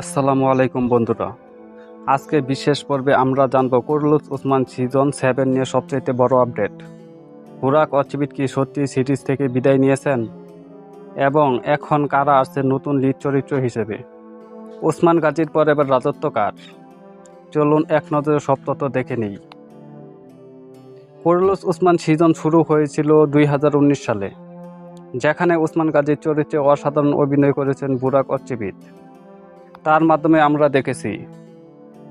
আসসালামু আলাইকুম বন্ধুরা। আজকে বিশেষ পর্বে আমরা জানব কুরলুস উসমান সিজন সেভেন নিয়ে সবচেয়ে বড় আপডেট। হুরাক অচিবিট কি সত্যি সিরিজ থেকে বিদায় নিয়েছেন? এবং এখন কারা আসছে নতুন লিড চরিত্র হিসেবে? উসমান গাজীর পর এবার রাজত্ব কার? চলুন এক নজরে সব তথ্য দেখে নিই। কুরলুস উসমান সিজন শুরু হয়েছিল দুই হাজার উনিশ সালে, যেখানে উসমান গাজীর চরিত্রে অসাধারণ অভিনয় করেছেন বুরাক অচিবিত তার মাধ্যমে আমরা দেখেছি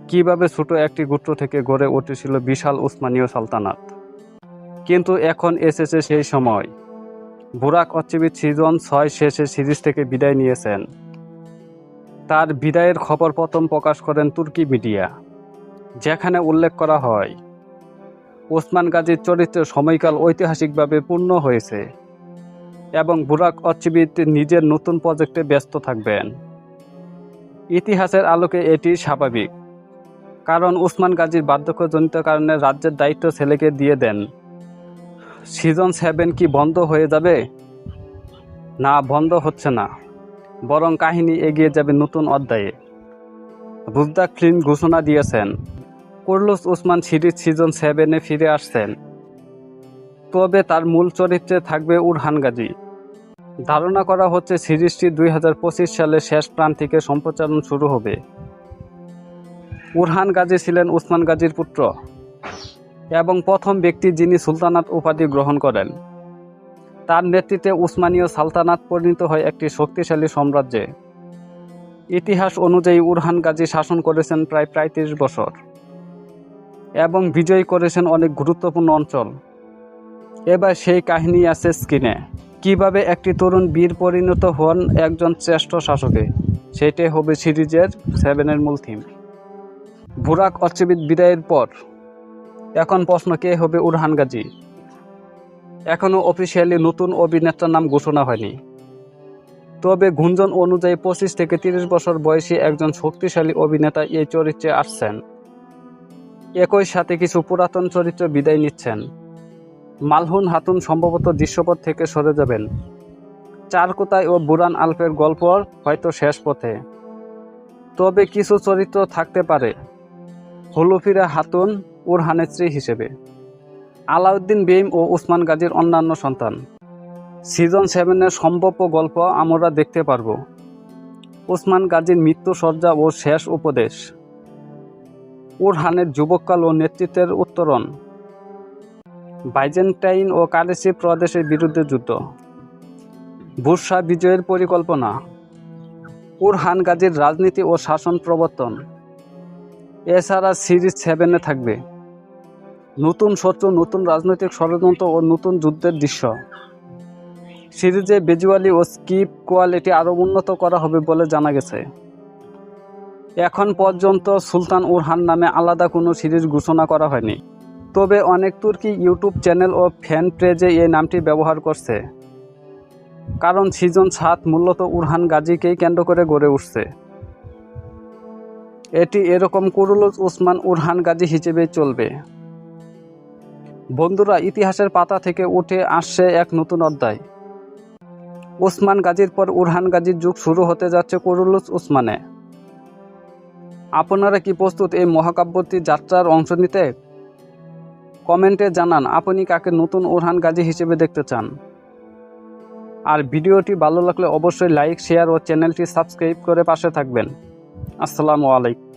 কীভাবে ছোট একটি গুত্র থেকে গড়ে উঠেছিল বিশাল উসমানীয় সালতানাত। কিন্তু এখন এসেছে সেই সময়। বুরাক অচ্চিবিত সিজন ছয় শেষে সিরিজ থেকে বিদায় নিয়েছেন। তার বিদায়ের খবর প্রথম প্রকাশ করেন তুর্কি মিডিয়া, যেখানে উল্লেখ করা হয় ওসমান গাজীর চরিত্রের সময়কাল ঐতিহাসিকভাবে পূর্ণ হয়েছে এবং বুরাক অচ্চিবিত নিজের নতুন প্রজেক্টে ব্যস্ত থাকবেন। ইতিহাসের আলোকে এটি স্বাভাবিক। কারণ উসমান গাজীর বার্ধক্যজনিত কারণে রাজ্যের দায়িত্ব ছেলেকে দিয়ে দেন। সিজন সেভেন কি বন্ধ হয়ে যাবে? না, বন্ধ হচ্ছে না। বরং কাহিনী এগিয়ে যাবে নতুন অধ্যায়ে। বুজদা ফিল্ম ঘোষণা দিয়েছেন, কুরলুস উসমান সিরিজ সিজন সেভেনে ফিরে আসছেন। তবে তার মূল চরিত্রে থাকবে উরহান গাজী। ধারণা করা হচ্ছে সিরিজটি দুই হাজার পঁচিশ সালের শেষ প্রান্তিকে সম্প্রচারণ শুরু হবে। উরহান গাজী ছিলেন উসমান গাজীর পুত্র এবং প্রথম ব্যক্তি যিনি সুলতানাত উপাধি গ্রহণ করেন। তার নেতৃত্বে উসমানীয় সালতানাত পরিণত হয় একটি শক্তিশালী সাম্রাজ্যে। ইতিহাস অনুযায়ী উরহান গাজী শাসন করেছেন প্রায় প্রায় তিরিশ বছর এবং বিজয়ী করেছেন অনেক গুরুত্বপূর্ণ অঞ্চল। এবার সেই কাহিনী আছে স্ক্রিনে। কীভাবে একটি তরুণ বীর পরিণত হন একজন শ্রেষ্ঠ শাসকে? সেটাই হবে সিরিজের সেভেনের মূল থিম বুরাক অচ্চবিদ বিদায়ের পর, এখন প্রশ্ন কে হবে উরহান গাজী? এখনও অফিসিয়ালি নতুন অভিনেতার নাম ঘোষণা হয়নি। তবে গুঞ্জন অনুযায়ী পঁচিশ থেকে তিরিশ বছর বয়সী একজন শক্তিশালী অভিনেতা এই চরিত্রে আসছেন। একই সাথে কিছু পুরাতন চরিত্র বিদায় নিচ্ছেন। মালহুন হাতুন সম্ভবত দৃশ্যপট থেকে সরে যাবেন। চারকোতায় ও বুরান আলফের গল্প হয়তো শেষ পথে। তবে কিছু চরিত্র থাকতে পারে। হলুফিরা হাতুন উরহানের স্ত্রী হিসেবে। আলাউদ্দিন বেইম ও উসমান গাজীর অন্যান্য সন্তান। সিজন সেভেনের সম্ভাব্য গল্প আমরা দেখতে পারব। উসমান গাজীর মৃত্যু সজ্জা ও শেষ উপদেশ। উরহানের যুবককাল ও নেতৃত্বের উত্তরণ। বাইজেন্টাইন ও কালেসি প্রদেশের বিরুদ্ধে যুদ্ধ। বুরসা বিজয়ের পরিকল্পনা। উরহান গাজীর রাজনীতি ও শাসন প্রবর্তন। এছাড়া সিরিজ সেভেনে থাকবে। নতুন শত্রু, নতুন রাজনৈতিক ষড়যন্ত্র ও নতুন যুদ্ধের দৃশ্য। সিরিজে ভিজুয়ালি ও স্কিপ কোয়ালিটি আরও উন্নত করা হবে বলে জানা গেছে। এখন পর্যন্ত সুলতান উরহান নামে আলাদা কোনো সিরিজ ঘোষণা করা হয়নি। তবে অনেক তুর্কি ইউটিউব চ্যানেল ও ফ্যান পেজে এই নামটি ব্যবহার করছে। কারণ সিজন সাত মূলত উরহান গাজীকেই কেন্দ্র করে গড়ে উঠছে। এটি এরকম কুরুলুজ উসমান উরহান গাজী হিসেবে চলবে। বন্ধুরা, ইতিহাসের পাতা থেকে উঠে আসছে এক নতুন অধ্যায়। উসমান গাজীর পর উরহান গাজীর যুগ শুরু হতে যাচ্ছে কুরুলুজ উসমানে। আপনারা কি প্রস্তুত এই মহাকাব্যটি যাত্রার অংশ নিতে? কমেন্টে জানান, আপনি কাকে নতুন ওরহান গাজী হিসেবে দেখতে চান? আর ভিডিওটি ভালো লাগলে অবশ্যই লাইক, শেয়ার ও চ্যানেলটি সাবস্ক্রাইব করে পাশে থাকবেন। আসসালামু আলাইকুম।